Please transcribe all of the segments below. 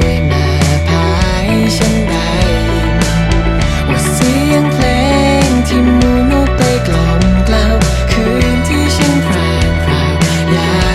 วยมาพาฉันได้ยินว่าเสียงเพลงที่มูนูไปกล่อมกล่าวคืนที่ฉันพรารา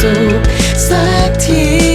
สุขสักที